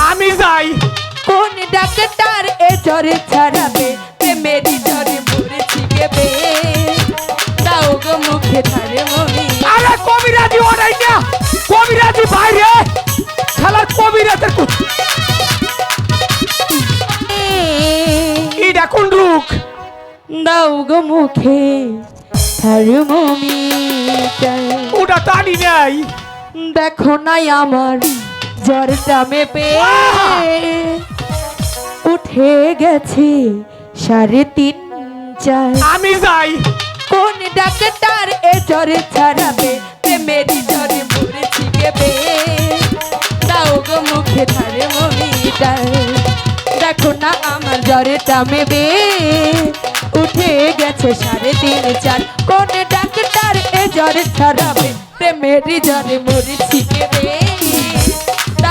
আমি যাই। কোন ডাক্তার এ জ্বরে ছাড়াবে? প্রেমেরই জ্বরে মরেছি কেবে দাও গো মুখে ধারে মমি আরে কবিরাজি ওরাই না। কবিরাজি বাইরে। শালার কবিরাজের কু- ইডা কোন রুক দাও গো মুখে ধারে মমি ওটা টানি নাই। দেখো নাই আমার জ্বরটা মেপে উঠে গেছে সাড়ে তিন চার। আমি যাই। কোন ডাক্তার এ জ্বরে ছাড়াবে? প্রেমেরই জ্বরে মরেছি কেবে দাও গো মুখে ধারে মমিটা দেখো না আমার জ্বরে টামেবে উঠে গেছে সাড়ে তিন চার। কোন ডাক্তার এ জ্বরে ছাড়াবে? প্রেমেরই জ্বরে মরেছি কেবে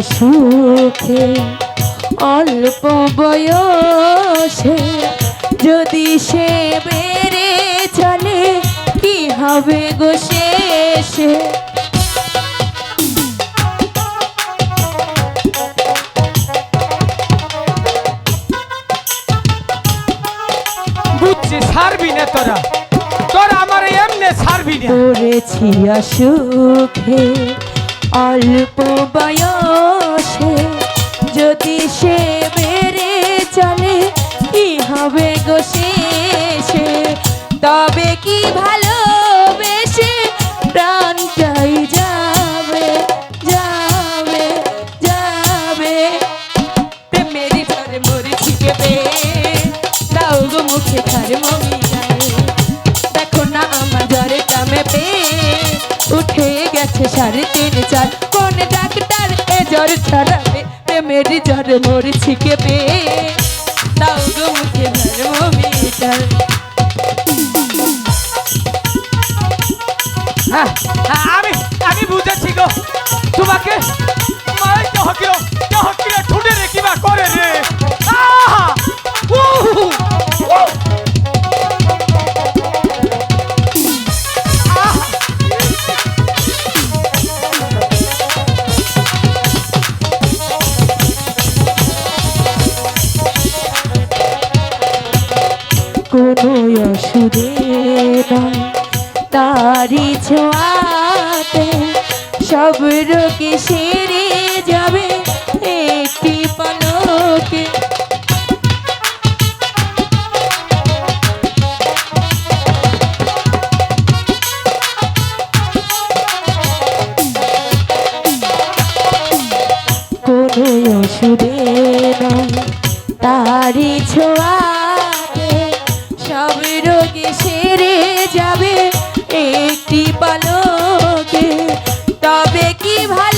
অসুখে অল্প বয়সে যদি সে বেড়ে চলে কি হবে গো শেষে? বুঝছি ছাড়বি না তোরা। তোরা আমার এমনি ছাড়বি না। পড়েছি অসুখে অল্প বয়সে যদি সে বেড়ে চলে কি হবে গো শেষে? তবে কি ভালোবেসে গেছে সাড়ে তিন চার। কোন ডাক্তার এ জ্বর ছড়াবে? প্রেমের জ্বরে মরেছি কেবে দাও গো মুখে হ্যাঁ, আমি আমি বুঝেছি গো। তোমাকে নয় তারি ছোঁয়াতে সব রোগে সেরে যাবে একটি পলকে। কোনো অসুরে যোগে সেরে যাবে একটি পালকে। তবে কি ভাই